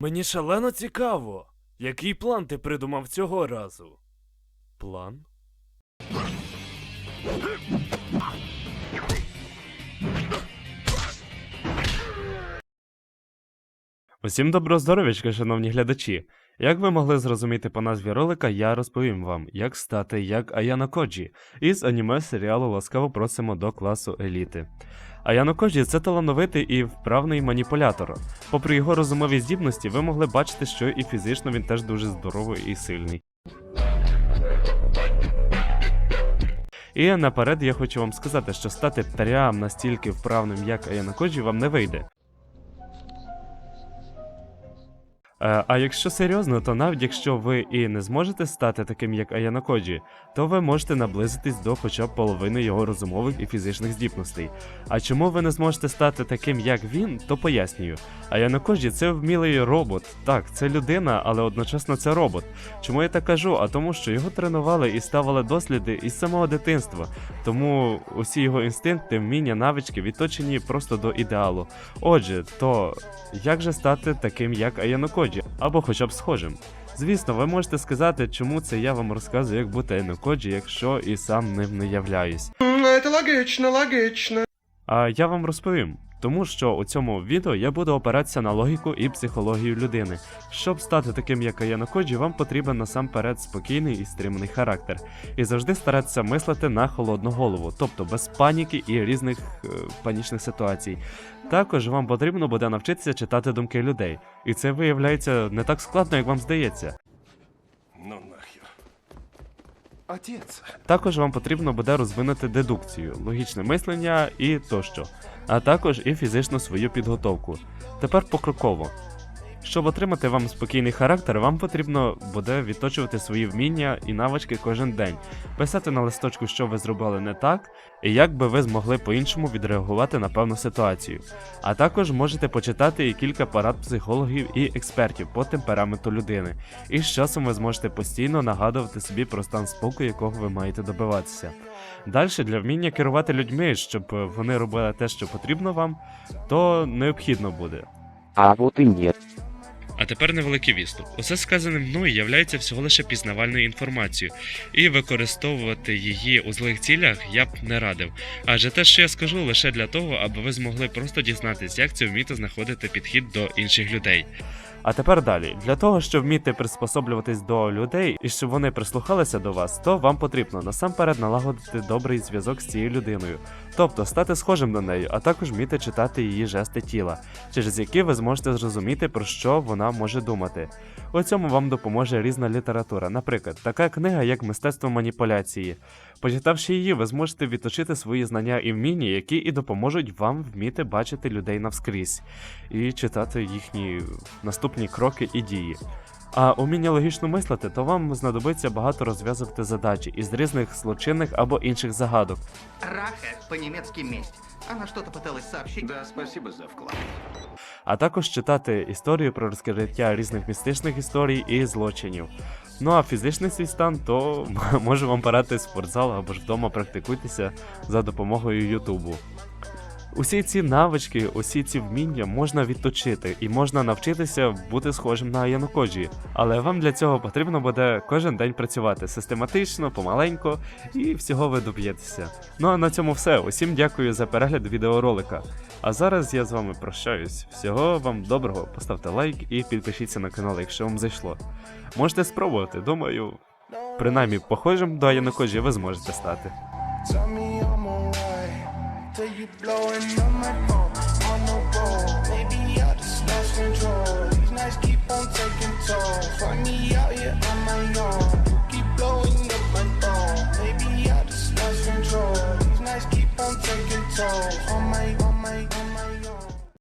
Мені шалено цікаво, який план ти придумав цього разу? План? Усім доброго здоров'ячка, шановні глядачі. Як ви могли зрозуміти по назві ролика, я розповім вам, як стати як Аяна Коджі із аніме серіалу Ласкаво просимо до класу еліти. Аяно Коджі це талановитий і вправний маніпулятор. Попри його розумові здібності, ви могли бачити, що і фізично він теж дуже здоровий і сильний. І наперед я хочу вам сказати, що стати прям настільки вправним, як Аяна Коджі, вам не вийде. А якщо серйозно, то навіть якщо ви і не зможете стати таким, як Аяна Коджі, то ви можете наблизитись до хоча б половини його розумових і фізичних здібностей. А чому ви не зможете стати таким, як він, то пояснюю. Аяна Коджі це вмілий робот. Так, це людина, але одночасно це робот. Чому я так кажу? А тому, що його тренували і ставили досліди із самого дитинства. Тому усі його інстинкти, вміння, навички відточені просто до ідеалу. Отже, то як же стати таким, як Аяно Коджі, або хоча б схожим? Звісно, ви можете сказати, чому це я вам розказую, як бути на Коджі, якщо і сам ним не являюсь. Це логічно, логично. А я вам розповім. Тому що у цьому відео я буду опиратися на логіку і психологію людини. Щоб стати таким, як Аяна Коджі, вам потрібен насамперед спокійний і стриманий характер, і завжди старатися мислити на холодну голову, тобто без паніки і різних е, панічних ситуацій. Також вам потрібно буде навчитися читати думки людей, і це виявляється не так складно, як вам здається. Також вам потрібно буде розвинути дедукцію, логічне мислення і тощо, а також і фізичну свою підготовку. Тепер покроково. Щоб отримати вам спокійний характер, вам потрібно буде відточувати свої вміння і навички кожен день, писати на листочку, що ви зробили не так, і як би ви змогли по-іншому відреагувати на певну ситуацію. А також можете почитати і кілька порад психологів і експертів по темпераменту людини, і з часом ви зможете постійно нагадувати собі про стан спокою, якого ви маєте добиватися. Далі для вміння керувати людьми, щоб вони робили те, що потрібно вам, то необхідно буде. А вот и нет. А тепер невеликий відступ. Усе сказане мною являється всього лише пізнавальною інформацією, і використовувати її у злих цілях я б не радив. Адже те, що я скажу, лише для того, аби ви змогли просто дізнатись, як це вміти знаходити підхід до інших людей. А тепер далі. Для того, щоб вміти приспособлюватись до людей і щоб вони прислухалися до вас, то вам потрібно насамперед налагодити добрий зв'язок з цією людиною, тобто стати схожим на нею, а також вміти читати її жести тіла, через які ви зможете зрозуміти, про що вона може думати. У цьому вам допоможе різна література, наприклад, така книга, як мистецтво маніпуляції. Почитавши її, ви зможете відточити свої знання і вміння, які і допоможуть вам вміти бачити людей навскрізь і читати їхні наступні кроки і дії. А уміння логічно мислити, то вам знадобиться багато розв'язувати задачі із різних злочинних або інших загадок. Раха, по-немецки месть. Она что-то пыталась сообщить. Да, спасибо за вклад. А також читати історію про розкриття різних містичних історій і злочинів. Ну а фізичний свій стан, то можу вам порадити в спортзал або ж вдома практикуйтеся за допомогою Ютубу. Усі ці навички, усі ці вміння можна відточити і можна навчитися бути схожим на Янокоджі. Але вам для цього потрібно буде кожен день працювати систематично, помаленько, і всього ви доб'єтеся. Ну а на цьому все. Усім дякую за перегляд відеоролика. А зараз я з вами прощаюсь. Всього вам доброго, поставте лайк і підпишіться на канал, якщо вам зайшло. Можете спробувати, думаю, принаймні похожим до Янокоджі ви зможете стати. Find me